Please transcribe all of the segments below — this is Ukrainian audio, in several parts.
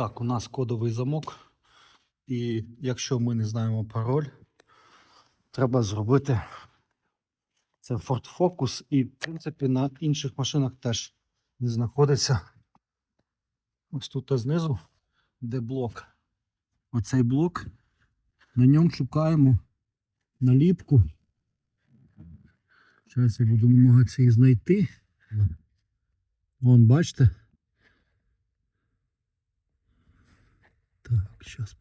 Так, у нас кодовий замок. І якщо ми не знаємо пароль, треба зробити це Ford Focus. І, в принципі, на інших машинах теж не знаходиться. Ось тут знизу, де блок. Оцей блок. На ньому шукаємо наліпку. Зараз я буду намагатися її знайти. Вон, бачите? Так, сейчас.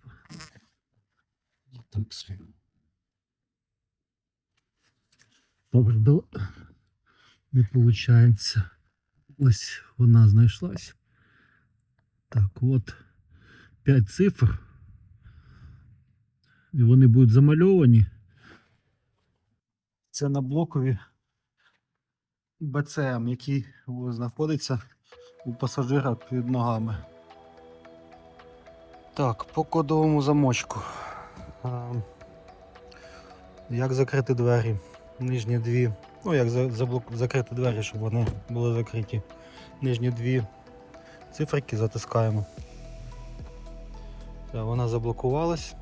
Так, все. Добре, до... не виходить. Ось вона знайшлась. Так, от 5 цифр. І вони будуть замальовані. Це на блокові БЦМ, який знаходиться у пасажира під ногами. Так, по кодовому замочку. Як закрити двері? Нижні дві. Ну, як закрити двері, щоб вони були закриті. Нижні дві циферки затискаємо. Вона заблокувалась.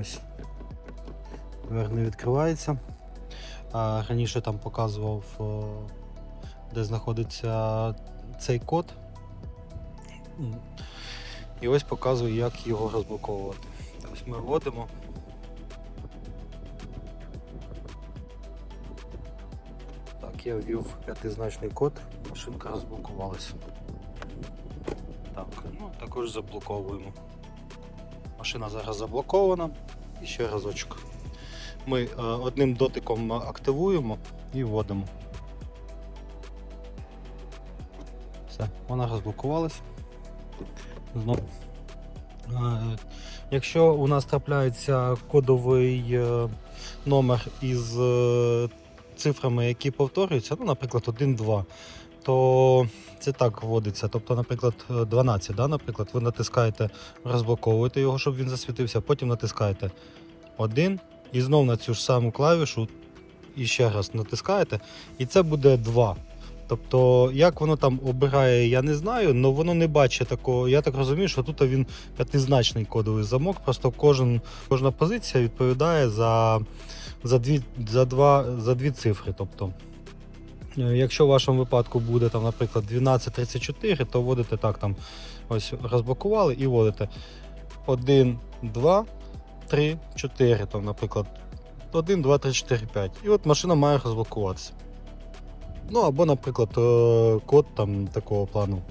Ось. Двері не відкривається. Раніше там показував, де знаходиться цей код. І ось показую, як його розблоковувати. Ось ми вводимо. Так, я ввів п'ятизначний код, машинка розблокувалася. Так, ну також заблоковуємо. Машина зараз заблокована. І ще разочок. Ми е, одним дотиком активуємо і вводимо. Все, вона розблокувалась. Знову. Е, Якщо у нас трапляється кодовий е, номер із е, цифрами, які повторюються, ну, наприклад, 1-2, то це так вводиться. Тобто, наприклад, е, 12, да? наприклад, ви натискаєте, розблоковуєте його, щоб він засвітився, потім натискаєте 1 і знов на цю ж саму клавішу і ще раз натискаєте, і це буде 2. Тобто, як воно там обирає, я не знаю, але воно не бачить такого. Я так розумію, що тут він п'ятизначний кодовий замок. Просто кожен, кожна позиція відповідає за, за, дві, за, два, за дві цифри. Тобто, е, якщо в вашому випадку буде, там, наприклад, 1234, то вводите так, там ось розблокували і вводите 1, 2, 3, 4, там, наприклад, 1, 2, 3, 4, 5. І от машина має розблокуватися. Ну або, наприклад, е, код там такого плану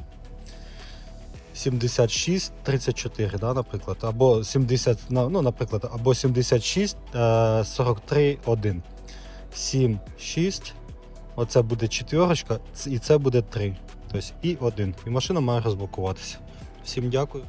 7634, да, наприклад, або 70, на- ну, наприклад, або 76 е, 43 1. 7, 6. Оце буде четверочка, і це буде 3. Тобто і 1. І машина має розблокуватися. Всім дякую.